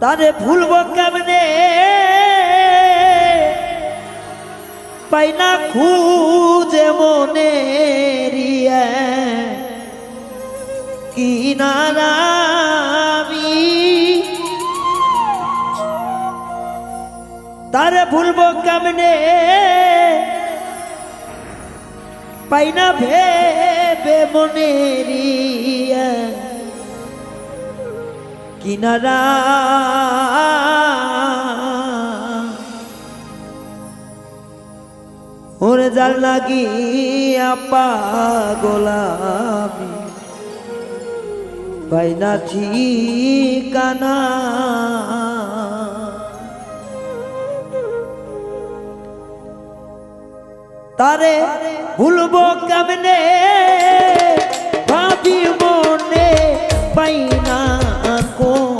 তারে ভুলব কেমনে? পাই না খুঁজে মনে রিয়া। কি নারামি তারে ভুলব কেমনে? পাই না ভেবে মনে রিয়া। কিনারা। ওরে জাল লাগিয়া পাগলামি পাই না ঠিকানা। তারে ভুলব কেমনে? ভাবি মনে পাই না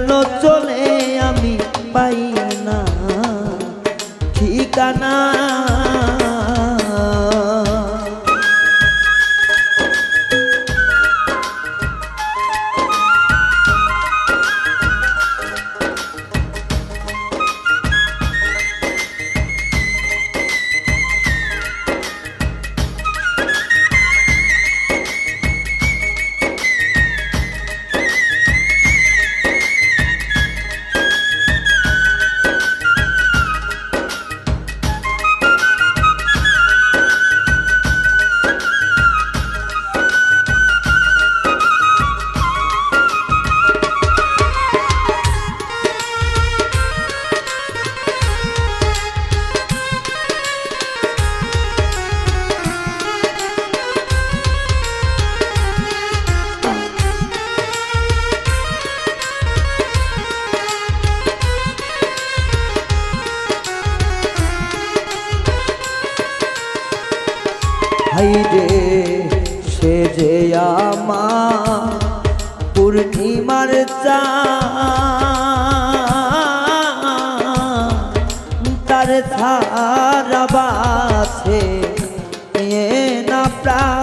গেল চলে ছাড়া বাছে এ না প্রাণ।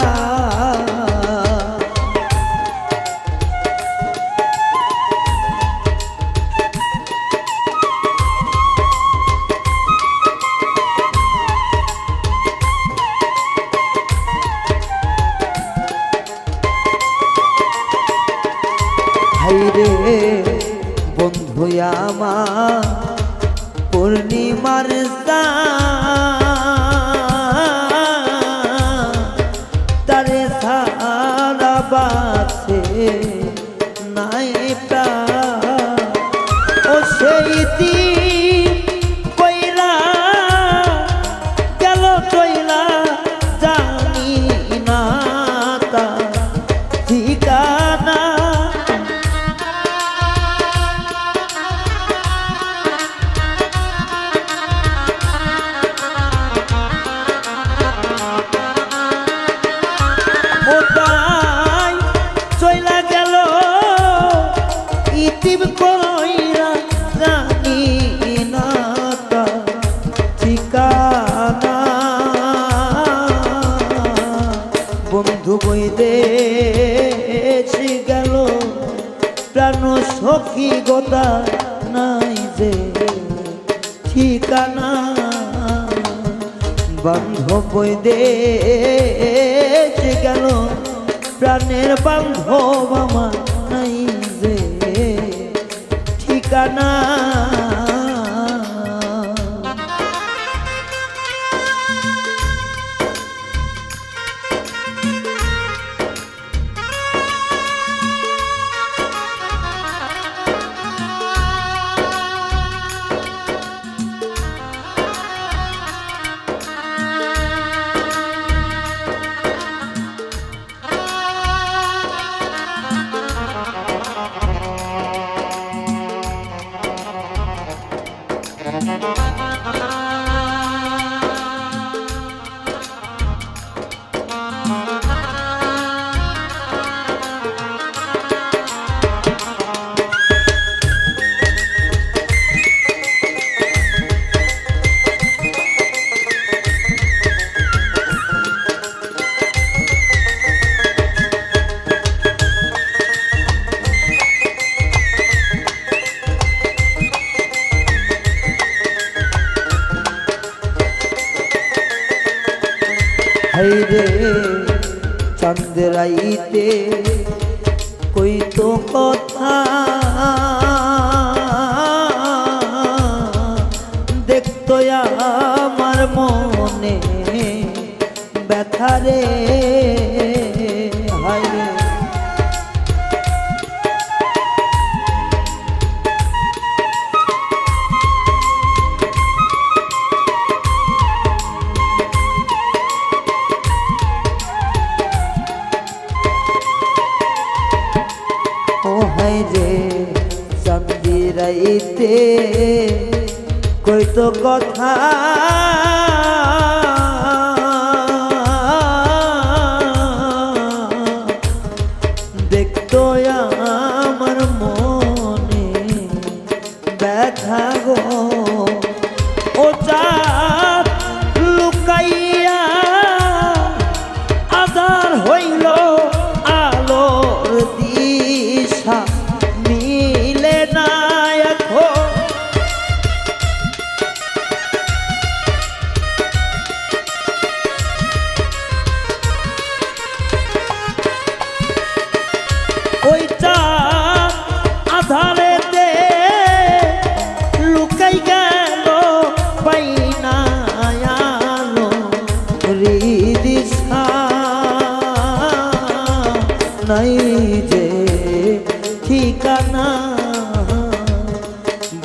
বন্ধু আমার পূর্ণিমার গোতা নাই যে ঠিকানা। বান্ধব দেশ গেল প্রাণের বান্ধব আমার নাই যে ঠিকানা। হাইরে চন্দ্রাইতে কই তো কথা কথা নাই যে ঠিকানা।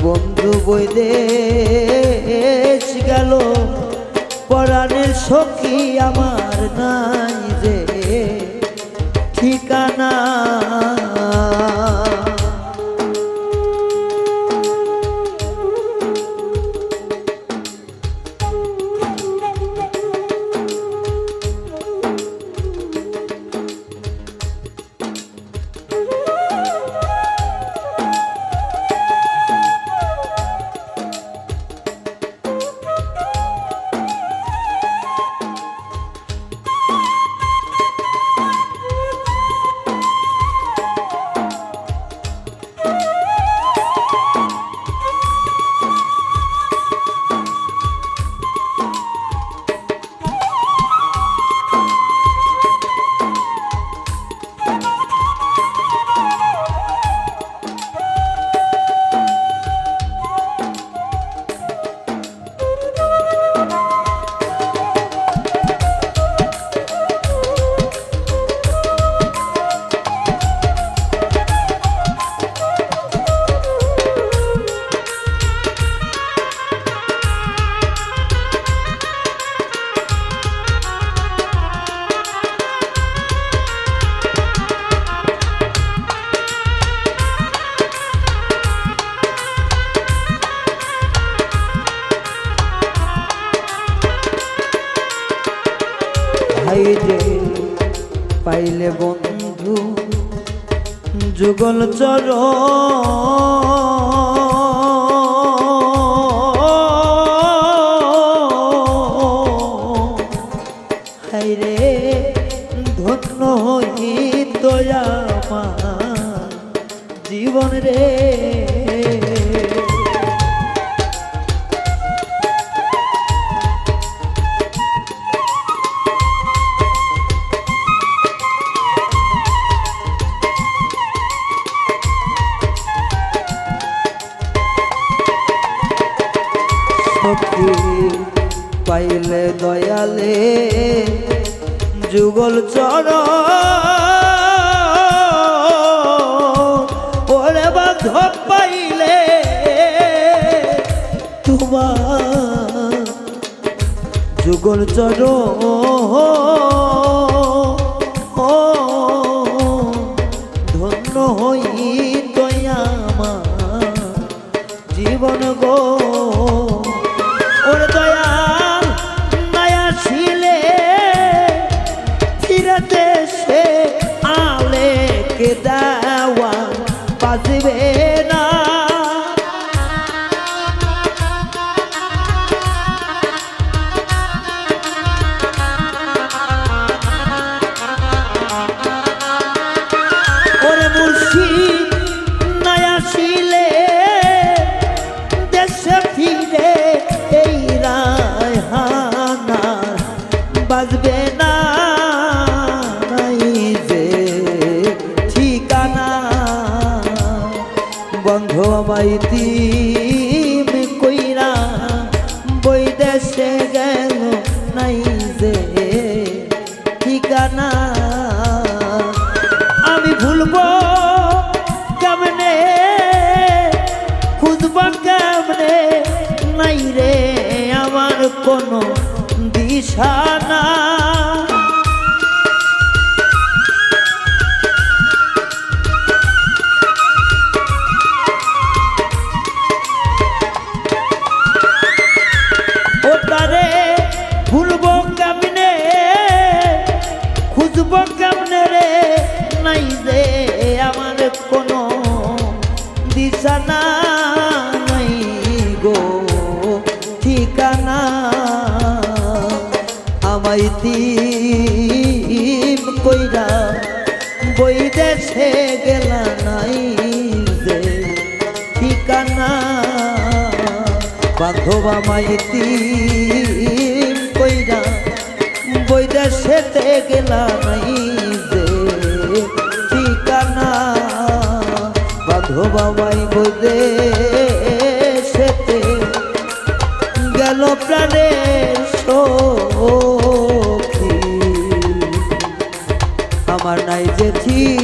বন্ধু বৈদেশ গেল পরাণের সখী আমার নাই যে ঠিকানা। পাইলে বন্ধু যুগল চর। হাই রে ধন্য হইত আমার জীবন রে। সখী পাইলে দয়ালে যুগল চর। ওরে বাধ পাইলে তোমার যুগল চর। ধন্য হই আমার জীবন গো। আমায় তিম কইরা, বই দেশে গেল নাই যে ঠিকানা। আমি ভুলবো কেমনে, খুঁজব কেমনে? নাই রে আমার কোনো দিশা আমায় তিম কইরা, বই দেশে গেলা নাই যে ঠিকানা। বান্ধব তিম কইরা, বই দেশেতে গেলা নাই যে ঠিকানা। বান্ধব আমায় বই দেশেতে গেল প্রাণের সখী আমার নাই যে ঠিকানা